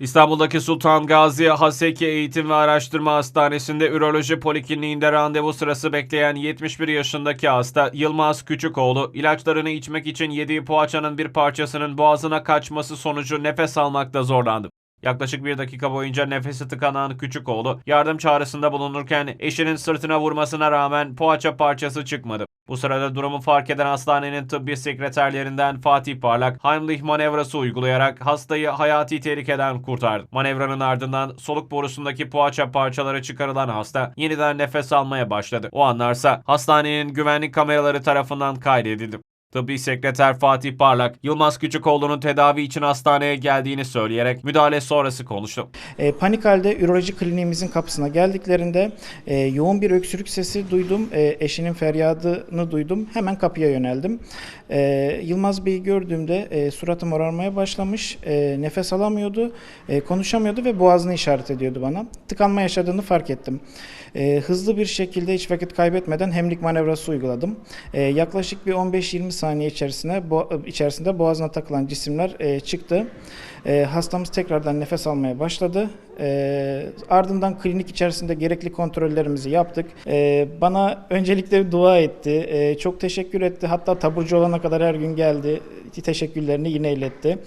İstanbul'daki Sultan Gazi Haseki Eğitim ve Araştırma Hastanesi'nde üroloji polikliniğinde randevu sırası bekleyen 71 yaşındaki hasta Yılmaz Küçükoğlu, ilaçlarını içmek için yediği poğaçanın bir parçasının boğazına kaçması sonucu nefes almakta zorlandı. Yaklaşık bir dakika boyunca nefesi tıkanan Küçükoğlu, yardım çağrısında bulunurken eşinin sırtına vurmasına rağmen poğaça parçası çıkmadı. Bu sırada durumu fark eden hastanenin tıbbi sekreterlerinden Fatih Parlak, Heimlich manevrası uygulayarak hastayı hayati tehlikeden kurtardı. Manevranın ardından soluk borusundaki poğaça parçaları çıkarılan hasta yeniden nefes almaya başladı. O anlarsa hastanenin güvenlik kameraları tarafından kaydedildi. Tıbbi sekreter Fatih Parlak, Yılmaz Küçükoğlu'nun tedavi için hastaneye geldiğini söyleyerek müdahale sonrası konuştu. E, panik halde üroloji kliniğimizin kapısına geldiklerinde e, yoğun bir öksürük sesi duydum. E, eşinin feryadını duydum. Hemen kapıya yöneldim. E, Yılmaz Bey'i gördüğümde e, suratı morarmaya başlamış. E, nefes alamıyordu, e, konuşamıyordu ve boğazını işaret ediyordu bana. Tıkanma yaşadığını fark ettim. E, hızlı bir şekilde hiç vakit kaybetmeden hemlik manevrası uyguladım. E, yaklaşık bir 15-20 saniye içerisinde, içerisinde boğazına takılan cisimler e, çıktı. E, hastamız tekrardan nefes almaya başladı. E, ardından klinik içerisinde gerekli kontrollerimizi yaptık. E, bana öncelikle dua etti. E, çok teşekkür etti. Hatta taburcu olana kadar her gün geldi. Teşekkürlerini yine iletti.